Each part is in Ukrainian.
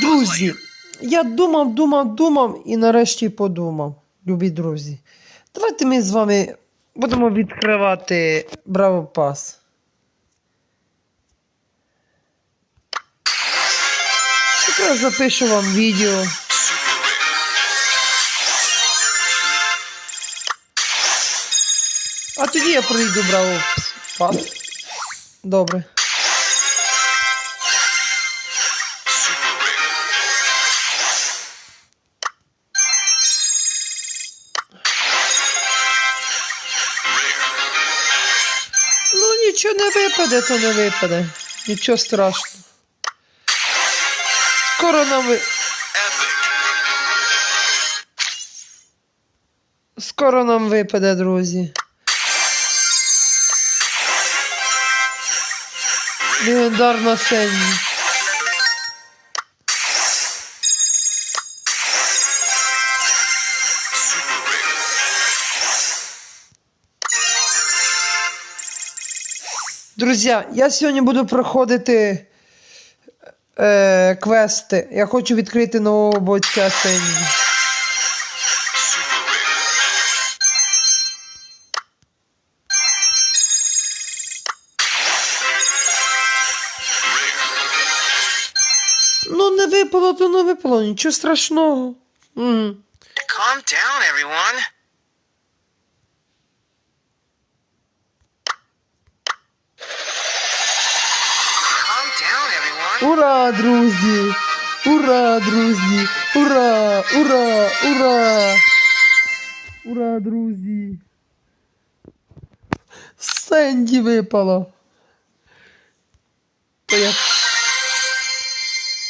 Друзі, я думав, думав, думав і нарешті подумав, любі друзі. Давайте ми з вами будемо відкривати Браво Пас. Я запишу вам відео. А тоді я пройду Браво Пас. Добре. Нічого не випаде, то не випаде. Нічого страшного. Скоро нам ви... Скоро нам випаде, друзі. Легендарна Сенні. Друзі, я сьогодні буду проходити е, квести. Я хочу відкрити нового бойця Сенні. Ну, не випало, то не випало, нічого страшного. М. Calm down, everyone. Calm down, everyone. Ура, друзі! Ура, друзі! Ура! Ура! Ура! Ура, друзі! Сенді випало.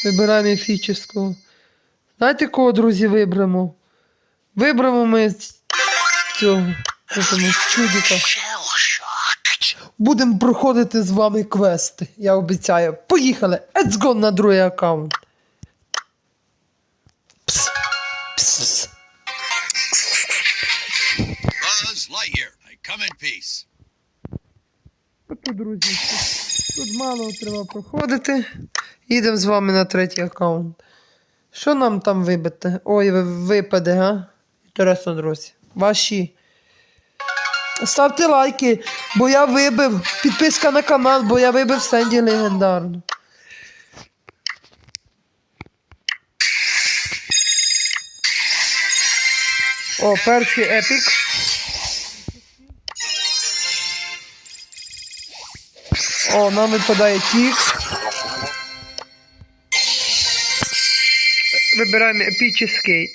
Вибираємо міфічного. Знаєте, кого, друзі, виберемо? Виберемо ми цього чудика. Будемо проходити з вами квести, я обіцяю. Поїхали! Let's go на другий аккаунт. Пс, пс, пс. Buzz Lightyear, I come in peace. Ото, друзі, тут, тут мало треба проходити. Їдемо з вами на третій аккаунт. Що нам там вибити? Ой, ви- випаде, га? Інтересно, друзі. Ваші. Ставте лайки, бо я вибив. Підписка на канал, бо я вибив Сенді легендарну. О, перший епік. О, нам випадає тік. Вибираємо епічний.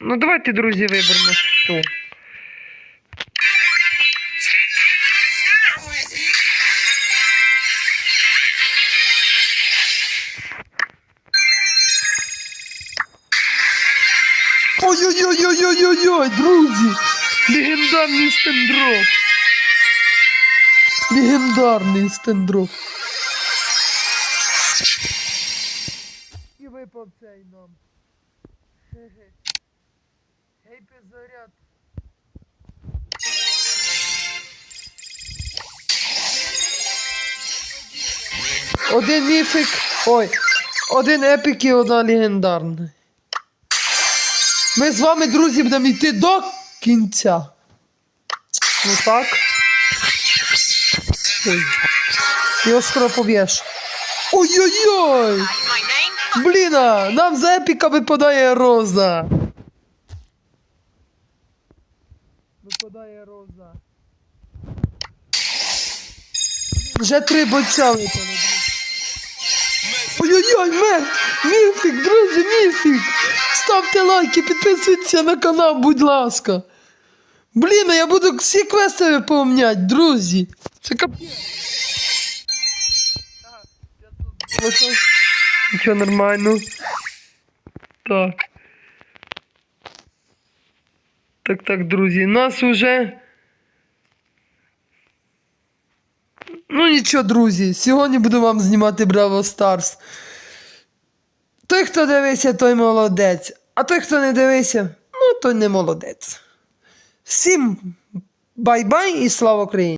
Ну, давайте, друзі, виберемо цю. Ой-ой-ой-ой-ой-ой, друзі! Легендарний стендроп! Легендарний стендроп! І випав цей нам. Хе-хе. Гей, заряд. Один міфік. Ой. Один епік і одна легендарна. Ми з вами, друзі, будемо йти до кінця. Ну так. Ой. Його скоро поб'єш. Ой-ой-ой! Бліна, нам з епіка випадає роза. Випадає роза. Вже три бойця випали. Ой-ой-ой! Міфік, друзі, міфік! Ставте лайки, підписуйтесь на канал, будь ласка. Блін, я буду всі квести виповняти, друзі. Це капець. Нічого нормально. Так. Так, так, друзі, нас уже. Ну нічого, друзі, сьогодні буду вам знімати Браво Старс. Той, хто дивився, той молодець. А той, хто не дивився, ну той не молодець. Всім бай-бай і слава Україні!